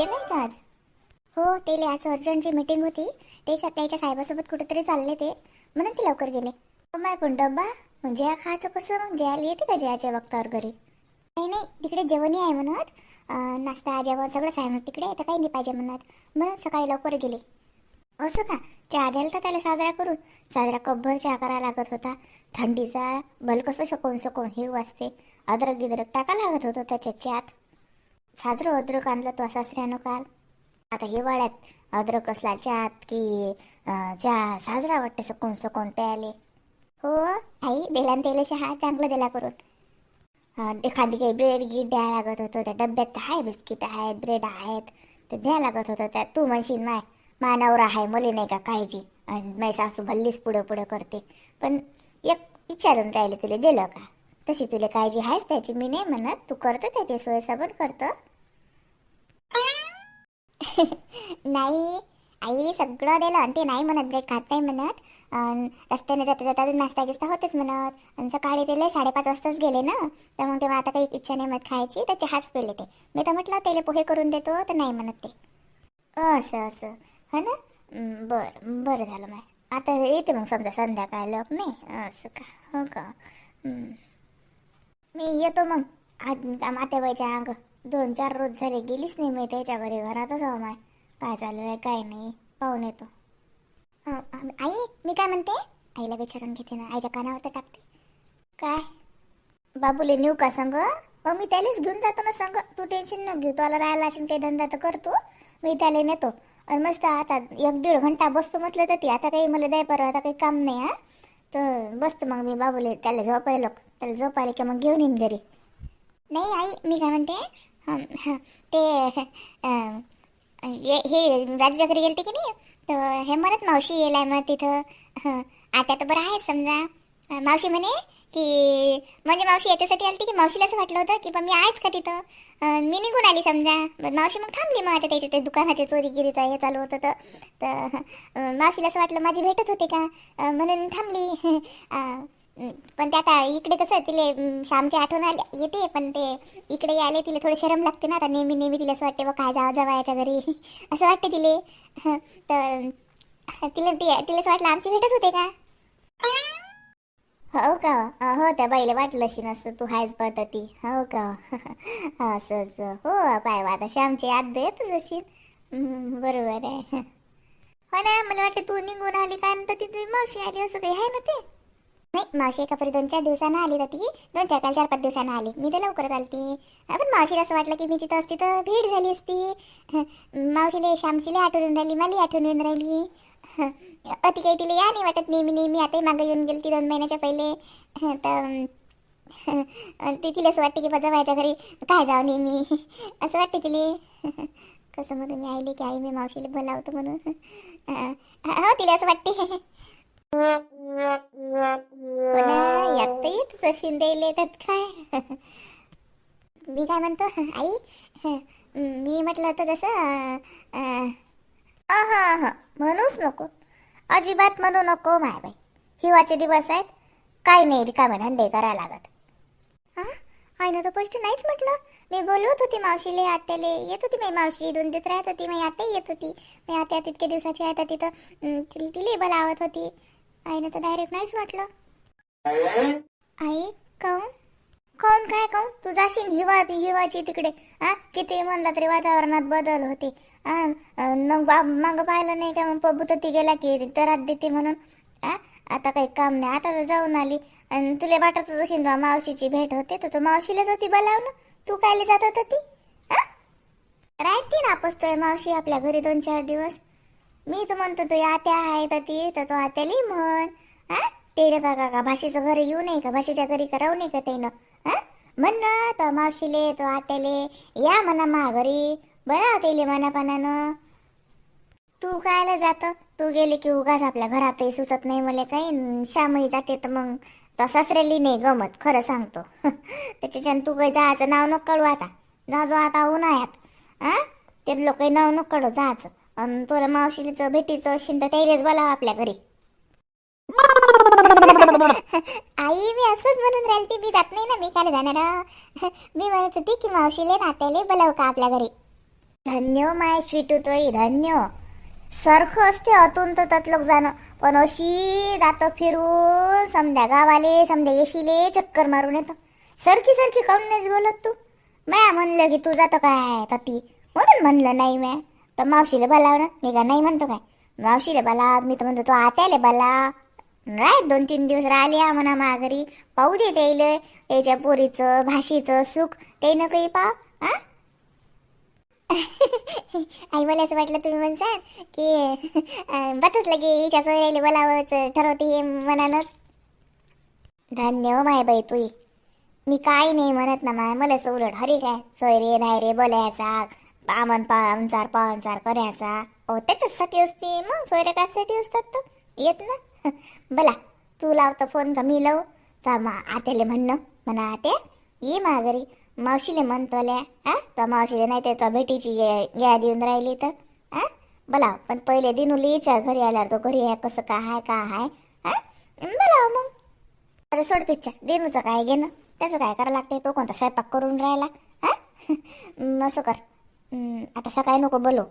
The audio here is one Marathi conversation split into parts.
गेलाय का आज? हो ते आज अर्जंटची मीटिंग होती. ते त्याच्या साहेबासोबत कुठेतरी चालले ते. म्हणून ते लवकर गेले. माय पण डब्बा म्हणजे जया खायचं कसं? मग जयाला येते का जयाच्या वक्तावर घरी? नाही नाही तिकडे जेवणही आहे म्हणत. नाश्ता जेवण सगळंच आहे म्हणत तिकडे तर काही नाही पाहिजे म्हणत. म्हणून सकाळी लवकर गेले. असं का? चहा द्यायला तर त्याला साजरा करून. साजरा कपभर चहा करायला लागत होता. थंडीचा भल कसं सकवून सकवून हिव वाजते. अद्रक गिद्रक टाका लागत होतं त्याच्या चहात साजरं अद्रक आणलं तो सासऱ्यानं काल. आता हिवाळ्यात अद्रक असला चहात की चहा साजरा वाटते सकून सकून प्यायले. हो आई दिला न त्याला चहा चांगला दिला करून. एखादी काही ब्रेड गीट द्यायला लागत होतं त्या डब्यात आहे बिस्किट आहेत ब्रेड आहेत ते द्या लागत होतं. त्या तू म्हणशील माय मानावर आहे मुली नाही का काळजी? आणि माझी सासू भल्लीच पुढं पुढं करते. पण एक विचारून राहिले तुला दिलं का? तशी तुला काळजी आहेच त्याची मी नाही म्हणत तू करतं त्याची सोय सबन करतं. नाही आई सगळं दिलं आणि ते नाही म्हणत ब्रेड खात नाही म्हणत. अन् रस्त्याने जाता जाता नाश्ता गिस्ता होतेच म्हणत. आणि सकाळी ते लय साडेपाच वाजताच गेले ना. तर मग तेव्हा आता काही इच्छा नाही मत खायची तर चहाच पेले ते. मी तर म्हटलं त्याला पोहे करून देतो तर नाही म्हणत ते. असं असं. हो ना? हं, बरं बरं झालं माय आता येते मग समजा संध्याकाळ लोक नाही? असं का? हो का? हं. मी येतो मग. आज मातेबाईच्या अंग. दोन चार रोज झाले गेलीच नाही मी त्याच्या घरी घरातच हवं माय. काय चालू आहे काय नाही पाहून येतो. आई मी काय म्हणते? आईला विचारून घेते ना आईच्या कानावर तर टाकते. काय? बाबूले नेऊ का संग? मग मी त्यालाच घेऊन जातो ना संग. तू टेन्शन न घेऊ तुला राहायला असेल ते धंदा तर करतो. मी त्याला नेतो. आणि मस्त आता एक दीड घंटा बसतो म्हटलं तर ती आता काही मला द्याय परवा आता काही काम नाही हा. तर बसतो मग मी बाबूले त्याला झोपायलो त्याला झोपायला की मग घेऊन येईन घरी. नाही आई मी काय म्हणते? ते हे हे राजूच्या घरी गेलते की नाही तर हे म्हणत मावशी येलाय मग तिथं हं, आता तर बरं आहे समजा मावशी म्हणे की म्हणजे मावशी याच्यासाठी आली की मावशीला असं वाटलं होतं की बा मी आहेच का तिथं मी निघून आली समजा मावशी मग थांबली मग आता त्याच्या ते दुकानाचे चोरीगिरीचा हे चालू होतं तर तर मावशीला असं वाटलं माझी भेटच होते का म्हणून थांबली पण ते आता इकडे कसं तिले श्यामची आठवण आली येते पण ते इकडे आले तिला थोडे शरम लागते ना आता नेहमी नेहमी तिला असं वाटते बा काय जावं जवायच्या घरी. असं वाटते तिले. तर तिला ती- तिला असं वाटलं आमची भेटच होते का? हो का? हो त्या बाईला वाटलं अशी नसतं तू हायच पद्धती हो का? असं असं. हो पाय आता श्यामची आद येतच अशी बरोबर आहे. हो ना मला वाटतं तू निघून आली काय तर तिथे मावशी आली असं काही आहे ना ते? नाही मावशी एका दोन चार दिवसानं आली तर ती दोन चार काल चार पाच दिवसानं आली. मी तर लवकरच आलती पण मावशीला असं वाटलं की मी तिथं असती तर भीड झाली असती. मावशीले मावशीला श्यामशीला आठवून राहिली मला आठवून येऊन राहिली. अति काही तिला या नाही वाटत नेहमी नेहमी. आताही मागं येऊन गेली ती दोन महिन्याच्या पहिले. तर हं, ते तिला असं वाटते की बजा माझ्या घरी. काय जाऊ नेहमी. असं वाटते तिला. कसं म्हणून मी आईले की आई मी मावशीला बोलावतो म्हणून. हो तिला असं वाटते. यात येतच काय? मी काय म्हणतो? आई? मी म्हटलं होतं तसं अं, म्हणूच नको. अजिबात म्हणू नको माय बाई हिवाचे दिवस आहेत. काय नाही रिकामे धंदे करायला लागत. हा आईनं तर स्पष्ट नाहीच म्हटलं. मी बोलवत होती मावशीले आत्याले. येत होती मी मावशी. दोन दिवस राहत होती. मी आत्या येत होती. मी आत्या तितके दिवसाची आहे तर तिथं तिले तिला बोलावत होती. आईनं तर डायरेक्ट नाहीच म्हटलं आई काऊन? काऊन काय काऊन? तू जाशील हिवा हिवाची तिकडे. आ किती म्हणला तरी वातावरणात बदल होते. मग बा मग पाहिलं नाही का मग पबू तर ती गेला की तरात देते म्हणून. आ आता काही काम नाही. आता तर जाऊन आली. आणि तुला वाटतच असेल तुझ्या मावशीची भेट होते तर तू मावशीलाच होती बोलावलं तू कायले जात होत? ती राहते ना आपसतोय मावशी आपल्या घरी दोन चार दिवस. मी तर म्हणतो तो आत्या आहे तर ती तर तो आत्याली म्हण. हा? ते का का का भाषेचं घरी येऊ नये का भाषेच्या घरी करावं नाही का त्यानं? हा? म्हण ना तो मावशीले तो आत्याले या म्हणा मा घरी. बरा तेले मनापानानं. तू कायला जात? तू गेले की उगाच आपल्या घरातही सुचत नाही मला काही श्यामही जाते तर मग तसाच रेली नाही गमत खरं सांगतो. त्याच्याच्यानं तू काही जायचं नाव नको कळू आता. जा जो आता उन्हाळ्यात. हा? ते लोक नाव नको कळू जायचं. आणि तुला मावशीलीच भेटीचं असेल तर त्यालाच बोलावं आपल्या घरी. आई मी असंच म्हणून राहिली मी जात नाही ना मी खाली जाणार. मी म्हणत होती की मावशीले नात्याले बोलाव का आपल्या घरी? धन्य माय स्वीटू तोई धन्य. सारखं असते अतून तर ततलोक जाणं. पण अशी जातं फिरून समजा गावाले समजा येशीले चक्कर मारून येतं. सरकी सरकी करून बोलत तू? मॅ म्हणलं की तू जातं काय तती? म्हणून म्हणलं नाही म्या. तर मावशीला बोलाव ना मी का नाही म्हणतो काय. मावशीला बोला मी तर म्हणतो तो आत्याले बोला. राय दोन तीन दिवस राहिले या म्हणा माघारी. पाहू दे त्याला याच्या पोरीचं भाषेचं सुख. ते न काही पाव हा आई मला असं वाटलं तुम्ही म्हणसाल की बतच लगे हिच्या सोयऱ्याला बोलावंच ठरवते हे मनानच. धान्य हो माय बाई तुई. मी काय नाही म्हणत ना माय मला असं उलट हरी काय सोयरे धायरे बोलायचा. पामन पाहुणचार पाहुणचार करायचा अहो त्याच्यासाठी असते मग सोयरे असतात तर येत ना. बोला तू लावतो फोन का मी लावू? तर मग आत्याले म्हणणं म्हणा आत्या ये माघारी. मावशीले म्हणतोल्या हा तर मावशीले नाही तर भेटीची या देऊन राहिली तर हा बोलाव पण पहिले दिनुली विचार घरी आल्यावर तो घरी आहे कसं का आहे का आहे हा बोलाव मग. अरे सोड पिच्चा देनूचं काय घेणं? त्याचं काय करायला लागते तो कोणता स्वयंपाक करून राहिला हा असं कर. आता सकाळी नको बोलो.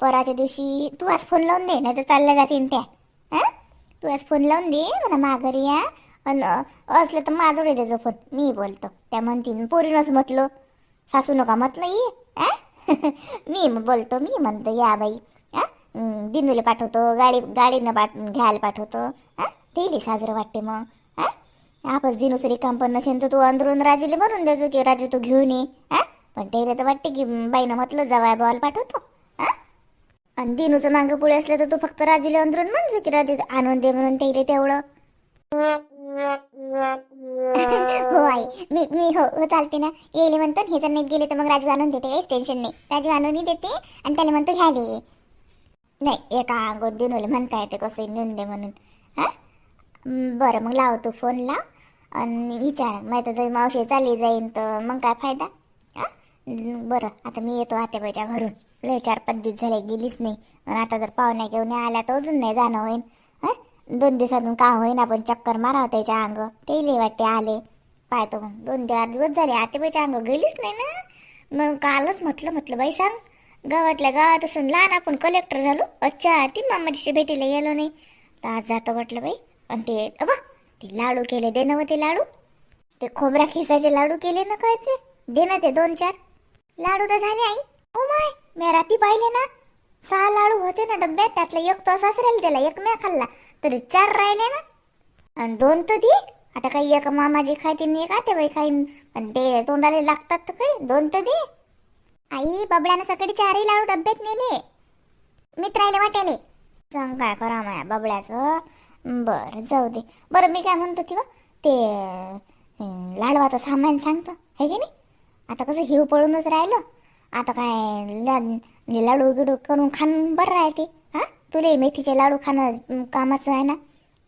पराच्या दिवशी तू आज फोन लावून दे नाही तर चालल्या जातीन त्या. हा? तू आज फोन लावून दे म्हणा माघारी या. अन असलं तर माझं दे फोन मी बोलतो. त्या म्हणतीन पोरीनच म्हटलं. सासू नका म्हटलं ये. आ? मी बोलतो मी म्हणतो या बाई. आ? दिनूला पाठवतो गाडी गाडीनं पाठ घ्यायला पाठवतो. हा? तेली साजरं वाटते मग. हा? आपच दिनुसरी रिकाम पण नसेल तर तू अंदरून राजूला म्हणून देजो की राजू तू घेऊन ये. हा? पण त्याला तर वाटते की बाईनं म्हटलं जवाय बॉल पाठवतो. आणि दिनूचं मागं पुढे असलं तर तू फक्त राजूला अंदरून म्हणजो की राजू आणून दे म्हणून त्याला तेवढं. हो आई मी मी हो हो चालते ना. येईल म्हणतो हे जर नाही गेले तर मग राजू आणून देते काहीच टेन्शन नाही. राजू आणूनही देते आणि त्याला म्हणतो घ्यायला ये नाही एका अंगोत दिनूला म्हणता येते कसं नेऊन दे म्हणून. हा? बरं मग लाव तू फोन लाव. आणि विचार. माहिती जर मावशी चालली जाईन तर मग काय फायदा? बरं. आता मी येतो आत्याबाईच्या घरून. लय चार पाच दिवस झाले गेलीच नाही. आणि आता जर पाहुण्या घेऊन आल्या तर अजून नाही जाणं होईन. दोन दिवसातून का होईन आपण चक्कर मारावं त्याच्या अंग. ते लय वाटते आले. पाहतो मग दोन चार दिवस झाले आत्याबाईच्या अंग गेलीच नाही ना. मग कालच म्हटलं म्हटलं बाई सांग. गावातल्या गावात असून लहान आपण कलेक्टर झालो. अच्छा ती मामाची भेटीला गेलो नाही. तर आज जातो म्हटलं बाई. आणि ते अबा ते लाडू केले दे ना मग ते लाडू. ते खोबरा खिसाचे लाडू केले ना कायचे दे ना ते दोन चार. लाडू तर झाले आई. ओ माय मी राती पाहिले ना सहा लाडू होते ना डब्यात त्यातला एक तर असाच त्याला एक मी खाल्ला. तरी चार राहिले ना. आणि दोन तर दे. आता काही एक मामाजी खायतीन एक बाई खाईन. पण ते तोंडाला लागतात तर काही दोन तर दे. आई बबड्यानं सकाळी चारही लाडू डब्यात नेले. मित्रायला वाटेले सांग काय करा माया बबड्याचं? बरं जाऊ दे. बरं मी काय म्हणतो ती ते लाडवाचं सामान सांगतो. हे की नाही? आता कसं हिव पळूनच राहिलं. आता काय म्हणजे लाडू गिडू करून खाणं बरं राहते. हा? तुले मेथीचे लाडू खाणं कामाचं आहे ना?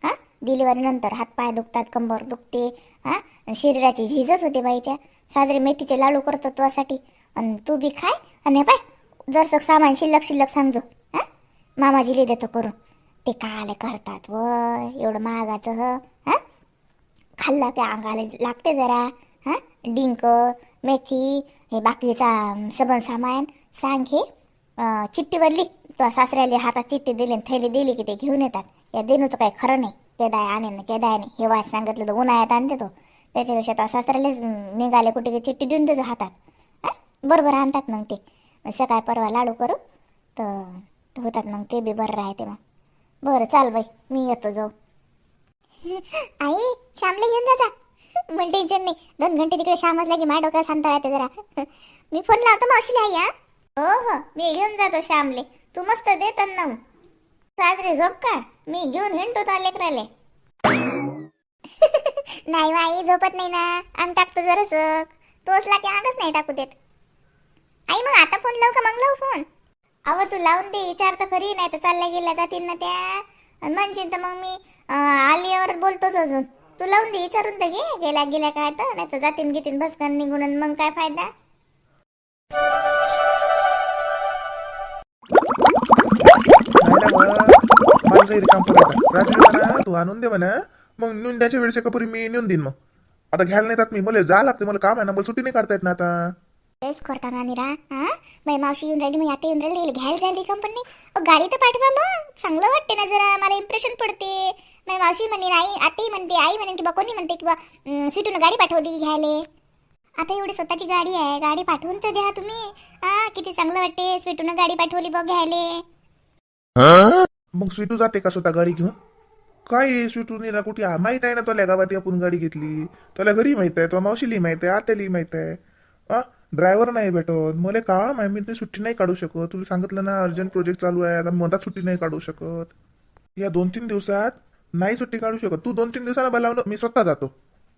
हा? डिलिव्हरीनंतर हातपाय दुखतात कंबर दुखते. हा? शरीराची झीजच होते बाईच्या. साजरे मेथीचे लाडू करतो तुझ्यासाठी आणि तू बी खाय. आणि हे पाय जरसं सामान शिल्लक शिल्लक सांगजो. हा? मामाजीले देतो करून. ते काले करतात व एवढं महागाचं ह? हा? खाल्लं त्या अंगाला लागते जरा. हा? डिंक मेथी हे बाकीचा सबन सामान सांग हे चिठ्ठी चिठ्ठीवर तुझ्या सासऱ्याला हातात चिठ्ठी दिली आणि थैली दिली की ते घेऊन येतात. या देणूचं काही खरं नाही. केदाय आणे ना केदाय नाही हे वाच सांगितलं तर उन्हाळ्यात आणते तो. त्याच्यापेक्षा तो सासऱ्यालाच निघाले कुठे ते चिठ्ठी देऊन देतो हातात. बरोबर आणतात मग ते. सकाळ परवा लाडू करू. तर तर होतात मग ते बी बरं राहते मग. बरं चाल बाई. मी येतो जाऊ. आई श्यामला घेऊन जा. मला टेन्शन नाही. दोन घंटे तिकडे समजलं की माझ्या डोक्यात शांत राहते जरा. मी फोन लावतो मावशीला आई हा? हो हो. मी घेऊन जातो श्यामले. तू मस्त दे ना साजरे झोप काढ. मी घेऊन हिंडतो त्या लेकराले. नाही बा, आई झोपत नाही ना. अंग टाकतो जरास. तोच असला की अंगच नाही टाकू देत. आई मग आता फोन लावू का? मग लावू फोन अहो तू लावून दे. विचार तर खरी. नाही तर चालल्या गेल्या जातील ना त्या. म्हणशील तर मग मी अं, आल्यावर बोलतोच अजून. तू लावून दे विचारून तर घे गेल्या गेल्या काय तर. नाही तर जातीन घेतीन भस्कन निघून मग काय फायदा? मला काही काम राजू म्हणा तू आणून दे म्हणा. मग वेळेस मी नेऊन देईन मग. आता घ्यायला नाही मी. मला जा लागते. मला काम आहे ना. मला सुट्टी नाही काढता येत ना आता. तेच करता ना निरा हा? बाई मावशी येऊन राहिली मग आता येऊन राहिली. घ्यायला जायला कंपनी गाडी तर पाठवा मग. चांगलं वाटते ना जरा. मला इम्प्रेशन पडते. माझी मावशी म्हणे नाही आताही म्हणते आई म्हणे किंवा कोणी म्हणते किंवा बा स्वीटून गाडी पाठवली घ्यायला. आता एवढी स्वतःची गाडी आहे गाडी पाठवून तर द्या तुम्ही. हा किती चांगलं वाटते स्वीटून गाडी पाठवली बघ घ्यायला. मग स्वीटू जाते का स्वतः गाडी घेऊन? काय स्वीटू निरा कुठे आ- माहीत आहे ना तुला गावात आपण गाडी घेतली. तुला घरी माहीत आहे तुला मावशीली माहीत आहे आत्याली माहीत आहे. हा ड्रायव्हर नाही भेटत. मला काम आहे मी ते सुट्टी नाही काढू शकत. तुला सांगितलं ना अर्जंट प्रोजेक्ट चालू आहे आता मधात सुट्टी नाही काढू शकत. या दोन तीन दिवसात नाही सुट्टी काढू शकत. तू दोन तीन दिवसांना बोलावलं मी स्वतः जातो.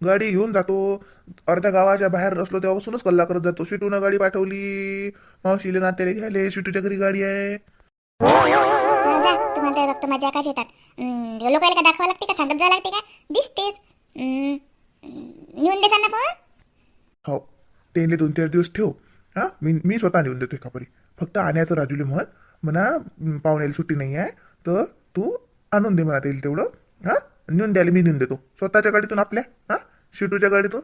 गाडी घेऊन जातो. अर्ध्या गावाच्या बाहेर असलो तेव्हापासूनच कल्ला करत जातो. स्वीटूनं गाडी पाठवली. मावशीले नात्याला घ्यायले. स्वीटूच्या घरी गाडी आहे. तुम्हाला फक्त येतात. हे लोकांना का दाखवा लागते का? सांगत जावं लागते का? दिसतेच. अं, अं, नेऊन देसान ना पण हो ते दोन चार दिवस ठेव. हा मी मी स्वतः नेऊन देतो एका परी फक्त आण्याचं राजूले म्हण म्हणा "म, पाहुण्याला सुट्टी नाही आहे तर तू आणून दे म्हणा येईल तेवढं. हा? नेऊन द्यायला मी नेऊन देतो. स्वतःच्या गाडीतून आपल्या? हा? शिटूच्या गाडीतून?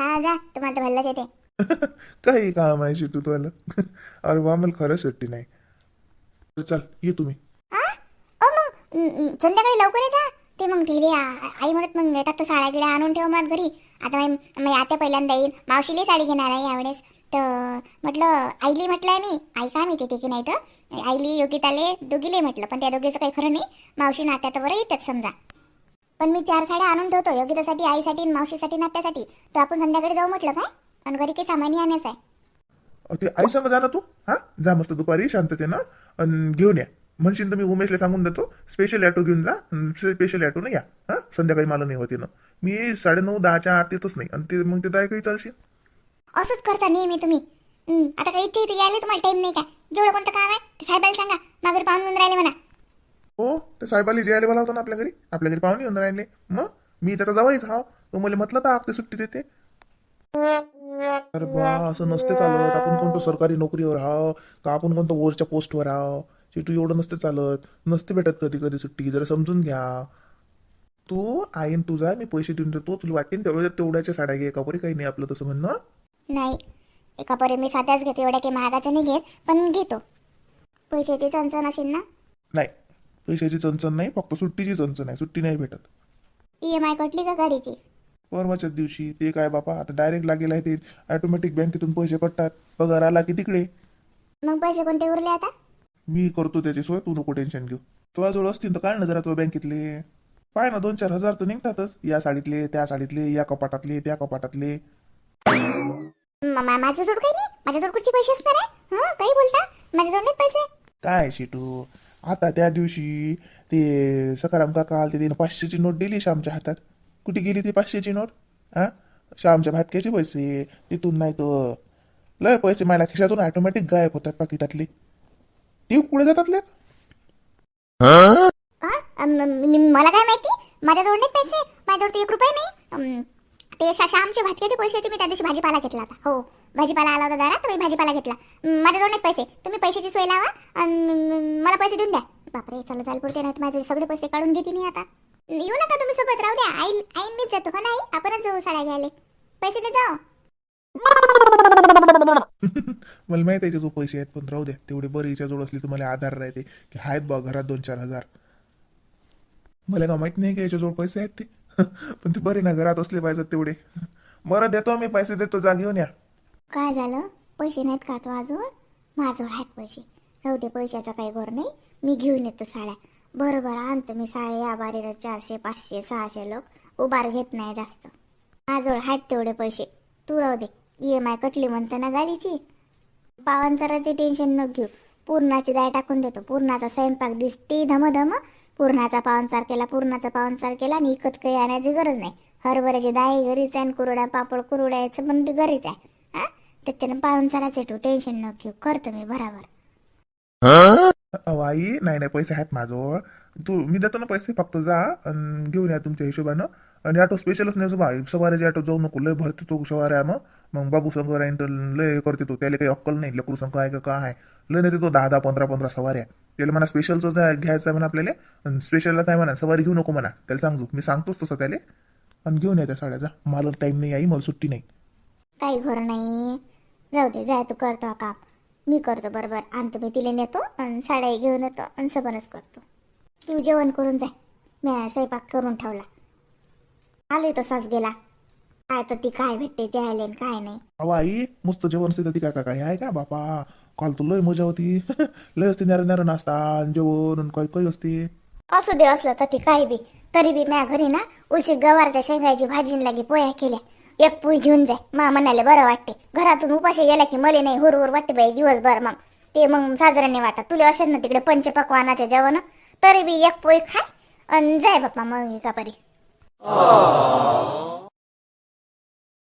हा जा. तुम्हाला तर भल्लाच येते. काही काम आहे शिटू तुला अरे वा मला खरंच सुट्टी नाही. तर चल ये तुम्ही. हा? मग संध्याकाळी लवकर येता? ते मग गेले आई म्हणत मग येतात तर साड्या गिड्या आणून ठेव मग घरी. आता माझी माझी आत्या पहिल्यांदा येईल मावशीला साडी घेणार आहे यावेळेस. तर म्हटलं आईली म्हटलंय मी. आई काय माहिती ते की नाही तर? आईली योगिताले दोघीले म्हटलं पण त्या दोघीचं काही खरं नाही. मावशी नात्या तर बरं येतात समजा. पण मी चार साड्या आणून ठेवतो योगितासाठी आईसाठी मावशीसाठी नात्यासाठी. तर आपण संध्याकाळी जाऊ म्हटलं काय? आणि घरी काही सामान आणायचं आहे ते आई संग जा ना तू. हा? जा मस्त दुपारी शांततेनं. अन घेऊन या. म्हणशील तर मी उमेशला सांगून देतो. स्पेशल ऑटो घेऊन जा. स्पेशल ऑटोनं या. हा? संध्याकाळी मला नाही होते ना मी साडेनऊ दहाच्या आत येतच नाही. आणि ते मग ते काही चालशील. असंच करता नेहमी तुम्ही. आता काय इथे इथे यायला तुम्हाला टाइम नाही का? जेवढं कोणतं काम आहे ते साहेबाला सांगा. माघारी पाहून येऊन राहिले म्हणा. हो ते साहेबाला जेवायला होता ना आपल्या घरी आपल्या घरी पाहुणे येऊन राहिले. मग? मी त्याचा जवळच हा तो मला म्हटलं तर आपली सुट्टी देते. अरे बा असं नसते चालत. आपण कोणतं सरकारी नोकरीवर आहो का आपण कोणतं वरच्या पोस्टवर आहो तू एवढं नसते चालत. नसते भेटत कधी कधी सुट्टी. जरा समजून घ्या. तू आईन तुझा मी पैसे देऊन देतो. तुला वाटेन तेवढ्या तेवढ्याच्या साड्या घे. कापरी काही नाही आपलं तसं म्हणणं. नाही. एका परी मी साध्याच घेतो एवढ्या काही महागाच्या नाही घेत पण घेतो. पैशाची चणचण असेल ना? नाही. पैशाची चणचण नाही फक्त सुट्टीची चणचण आहे. सुट्टी नाही भेटत. ई एम आय कटली का गाडीची? परवाच्याच दिवशी. ते काय बापा आता डायरेक्ट लागेल आहे ते. ऑटोमॅटिक बँकेतून पैसे कटतात पगार आला की तिकडे. मग पैसे कोणते उरले आता? मी करतो त्याची सोय तू नको टेन्शन घेऊ. तुझ्या जवळ असतील तर काढ ना जरा तुझ्या बँकेतले. पाय ना दोन चार हजार तर निघतातच. या साडीतले त्या साडीतले या कपाटातले त्या कपाटातले. माझ्याजवळ काही नाही. माझ्याजवळ कुठचे पैसे असणार आहे. हं काही बोलता. माझ्याजवळ नाही पैसे. काय शिटू? आता त्या दिवशी ते सकाराम काका आलते तिने पाचशेची नोट दिली श्यामच्या हातात. कुठे गेली ती पाचशेची नोट? हा? श्यामच्या भातक्याचे पैसे. तिथून नाही तर लय पैसे माझ्या खिशातून ऑटोमॅटिक गायब होतात पाकिटातले. ते पुढे जातात ले मला काय माहिती? माझ्याजवळ नाही पैसे. माझ्याजवळ एक रुपये नाही. ते शाशा आमचे भातक्याचे पैशाचे मी त्या दिवशी भाजीपाला घेतला होता. हो भाजीपाला आला होता दारात मी भाजीपाला घेतला. माझ्या माझ्याजवळ नाही पैसे. तुम्ही पैशाची सोय लावा मला पैसे देऊन द्या. बापरे चला चाल पुरते नाही माझे सगळे पैसे काढून घेते नाही आता. येऊ नका तुम्ही सोबत राहू द्या. आई आई मीच जातो. हो नाही आपणच जाऊ साड्या घ्यायला. पैसे दे जाऊ. मला माहीत आहे जो पैसे आहेत पण राहू द्या. तेवढे बरे हिच्याजवळ असले तुम्हाला मला आधार राहते. की आहेत बा घरात दोन चार हजार. मला का माहीत नाही का याच्याजवळ पैसे आहेत ते. पण ते बरे ना घरात असले पाहिजेत तेवढे. बरं देतो मी पैसे देतो. जा घेऊन या. काय झालं? पैसे नाहीत का तो अजून? माझजवळ आहेत पैसे. राहू दे पैशाचा काही गोर नाही. मी घेऊन येतो साड्या. बरोबर आणतो मी साड्या. या बारीला चारशे पाचशे सहाशे लोक उभार घेत नाही जास्त. माझजवळ आहेत तेवढे पैसे. तू राहू दे. ई एम आय कटली म्हणतं ना गाडीची पावांचाराचे टेन्शन न घेऊ. पूर्णाची डाळ टाकून देतो. पूर्णाचा स्वयंपाक दिसते धमधम. पूर्णाचा पावनचार केला पूर्णाचा पावनचार केला आणि इकत काही आणायची गरज नाही. हरभऱ्याची डाळी घरीच आहे आणि कुरड्या पापड कुरड्याचं पण घरीच आहे. हा? त्याच्यानं पावनचाराचे तू टेन्शन न घेऊ. करतो मी बराबर अहो आई नाही नाही पैसे आहेत माझ्याजवळ. तू मी देतो ना पैसे फक्त जा आणि घेऊन या तुमच्या हिशोबानं. आणि ऑटो स्पेशलच नाही बा सवाऱ्याचे ऑटो जाऊ नको लय भरते तो सवाऱ्या मग मग बाबू संघ राहीन तर लय करते तो. त्याला काही अक्कल नाही लकरू संघ आहे का काय आहे. लय नाही तो दहा दहा पंधरा पंधरा सवाऱ्या त्याला म्हणा स्पेशलच घ्यायचं आहे म्हणा आपल्याला. स्पेशलला काय म्हणा सवारी घेऊ नको म्हणा. त्याला सांगतो मी सांगतोच तसं त्याला. आणि घेऊन या त्या साड्याचा मला टाईम नाही आई मला सुट्टी नाही. काही घर नाही. जाऊ दे जाय तू करतो हा मी करतो बरोबर. आणतो मी तिला नेतो आणि साड्या घेऊन येतो आणि सबनच करतो. तू जेवण करून जाय मी स्वयंपाक करून ठेवला. आले तसाच गेला. काय तर ती काय भेटते जेवायला आणि काय नाही. अहो आई मस्त जेवण असते ती काय काय आहे का? बापा काल तर लय मजा होती. लय असते नॅर नॅर नाश्ता आणि जेवण आणि काही काही असते. असू दे असलं तर ती काही बी. तरी बी म्या घरी ना उलशी गवारच्या शेंगाची भाजी लागे पोया केल्या. एक पोळी घेऊन जाय. मा म्हणाले बरं वाटते. घरातून उपाशी गेला की मला नाही हुर हुर वाटते बाई दिवसभर मग. ते मग नाही वाटत. तुला असेल ना तिकडे पंचपक्वानाचे जेवण? तरी बी एक पोळी खाय आणि जाय बाप्पा मग एका परी 啊